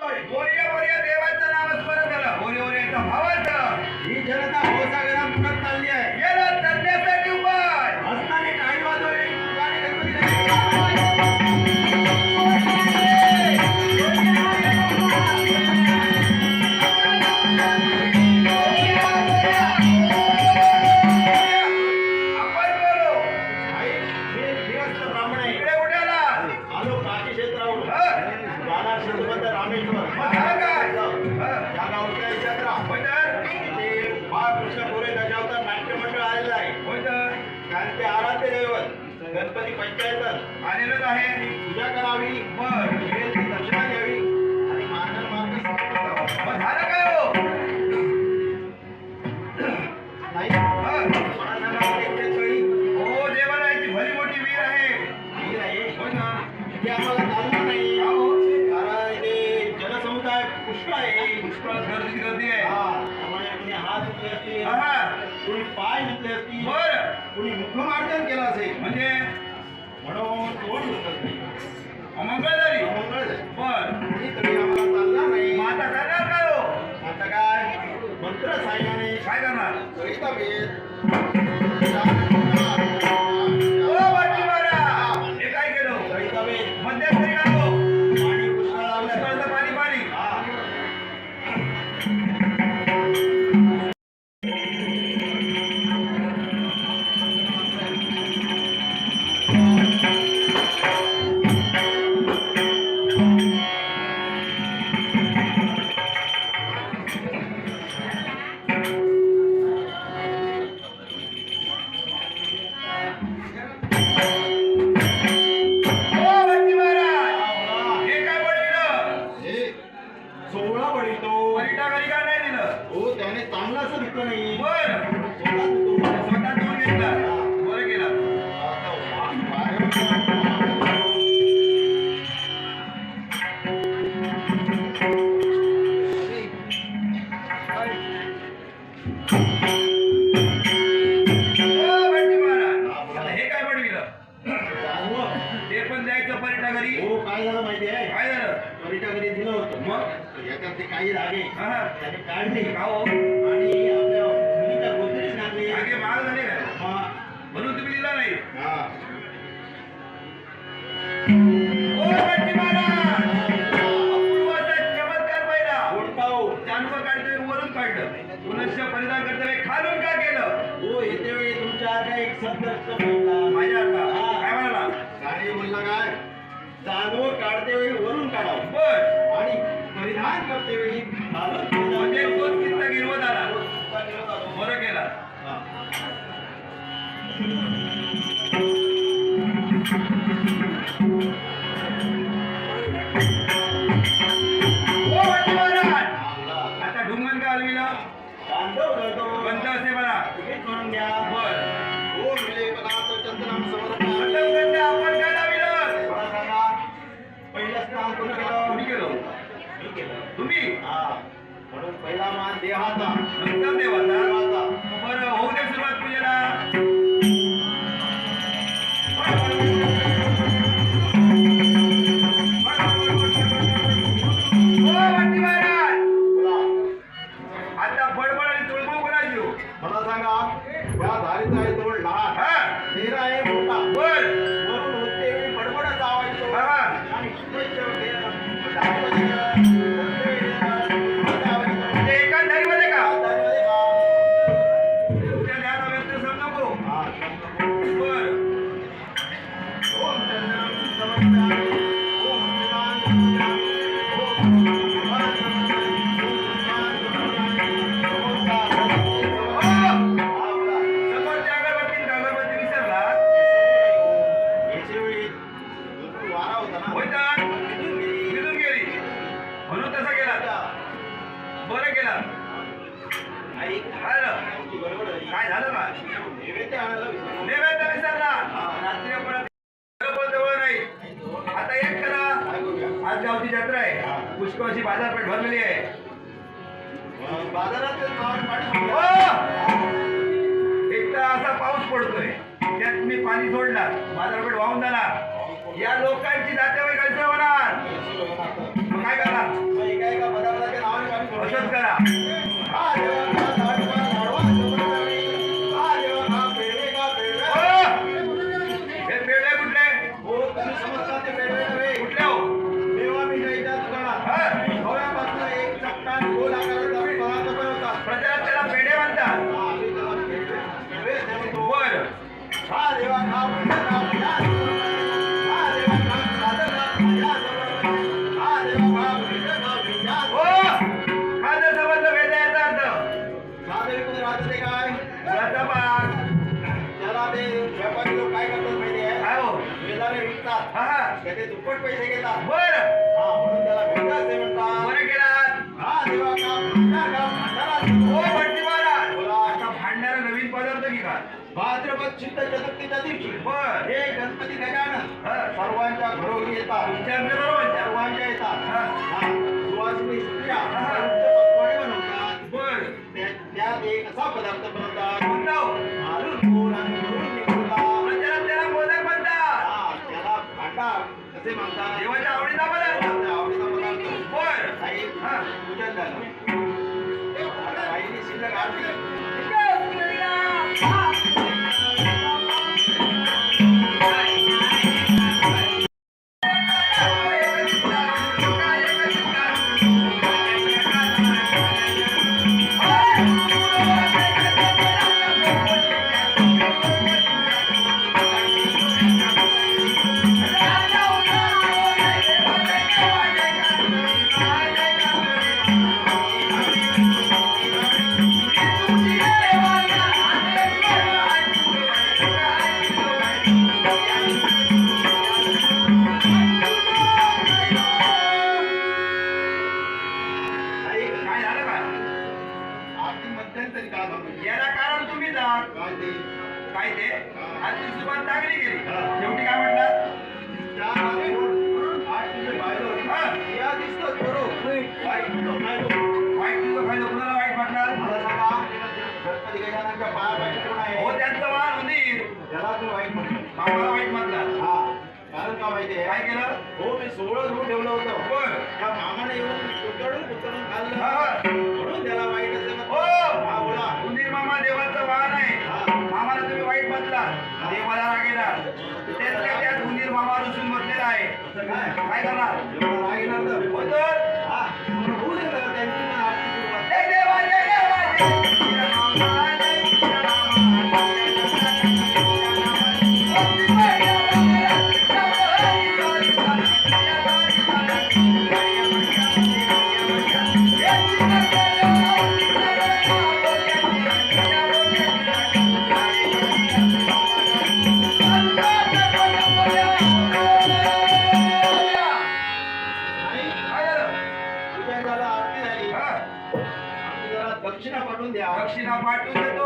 देवाचं नाव स्मरण झालं ओरे ओरेचा भावाचं. ही जनता शिरवत रामेश्वर या गावच्या यात्रा बाळकृष्ण गोरे दजावता नाट्य मंडळ आलेलं आहे त्यांचे आराध्य दैवत गणपती पंचायत आलेलं आहे. पूजा करावी. मग कोणी पाय धुतले असतील. बर. कोणी मुखमार्जन केलं असेल. म्हणजे म्हणून तोंड दुखत नाही. अमंगळदारी बर. कोणीतरी आम्हाला चालला नाही. मग आता करणार काय हो? आता काय? मंत्र सायनाने काय करणार मग? याच्यातले काही रागे. त्याने काढले हो आणि आपल्या मुलीच्या गोदरीत टाकले रागे माल झाले म्हणून तुम्ही दिला खालून का केलं? हो येते वेळी तुमच्या आता एक शब्द माझ्या आता काय म्हणाला? काय? बोलला काढते वेळी वरून काढा बर. ध्यान करते वेळी. म्हणजे तोच आता ढुंगण का हलविला पंत असे मला तुम्हीच घ्या. बर. तुम्ही? म्हणून पहिला मान देहाचा नंतर देवाचा बाजारपेठ भरलेली आहे. बाजारात हो! एकदा असा पाऊस पडतोय. त्यात तुम्ही पाणी सोडला बाजारपेठ वाहून जाणार. या लोकांची जात्यावर कल्चर होणार? काय करा असंच करा. त्याचे दुप्पट पैसे घेतात. बर. शुद्ध चतुर्थीच्या दिवशी. हे गणपती गजानन. हा. सर्वांच्या घरोघरी येतात. सर्वांच्या येतात. सुवासिनी स्त्रिया. पक्वाने बनवतात. बर. त्या- त्यात एक असा पदार्थ बनवतात. हो? घालून गोड आणि घरून निघतात त्याला मोदक म्हणतात. त्याला भांडार कसे म्हणतात. देवाच्या आवडीचा पदार्थ. आवडीचा पदार्थ. बर. हा. पूजन झालं. शिल्लक आरती याला कारण तुम्ही जा काय ते आज ती सुरुवात चांगली गेली शेवटी काय तुझे. हा. थोडं. वाईट तुझं फायदा कुणाला वाईट आहे? हो त्यांचं वाहन उंदीर त्याला तू वाईट म्हणतो. बाबाला वाईट म्हटलं हा. कारण का माहितीये काय केलं हो मी सोळं धुवून ठेवलं होतं बर त्या मामाने येऊन कुतडून कुतडून खाल्लं राग येणार त्यातल्या त्यात उंदीर मामा रुसून बसलेला आहे काय करणार एवढं पाठवून